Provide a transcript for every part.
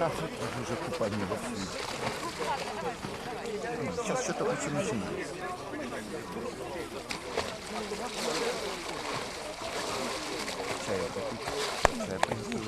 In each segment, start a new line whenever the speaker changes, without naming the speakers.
Уже купание во Сейчас что-то очень очень Чай попить. Чай принесу.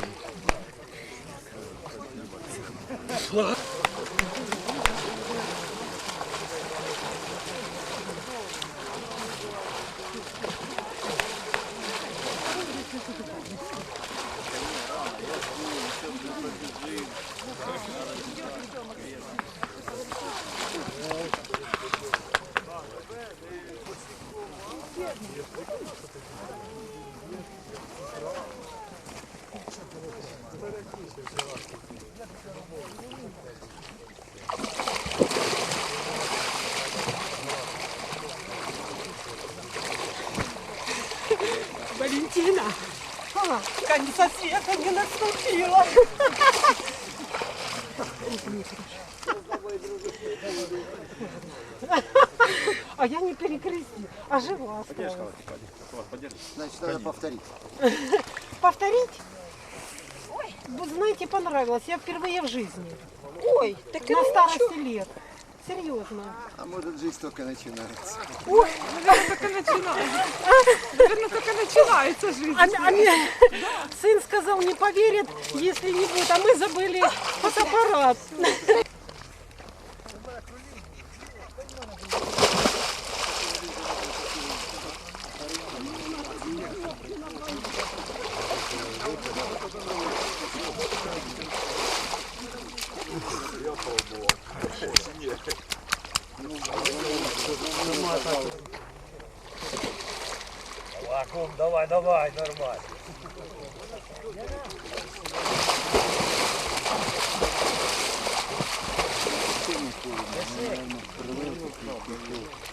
Валентина, а, конца света не наступила. А я не перекрестила, а жива осталась.
Значит, надо повторить.
Повторить? Ой, вы знаете, понравилось. Я впервые в жизни. Ой, так на старости лет. Серьезно.
А может жизнь только начинается.
Наверное, только начинается. Наверное, только начинается жизнь.
А, а мне сын сказал, не поверит, если не будет. А мы забыли фотоаппарат.
Акум, давай, давай, нормально.
Наверное, прилив,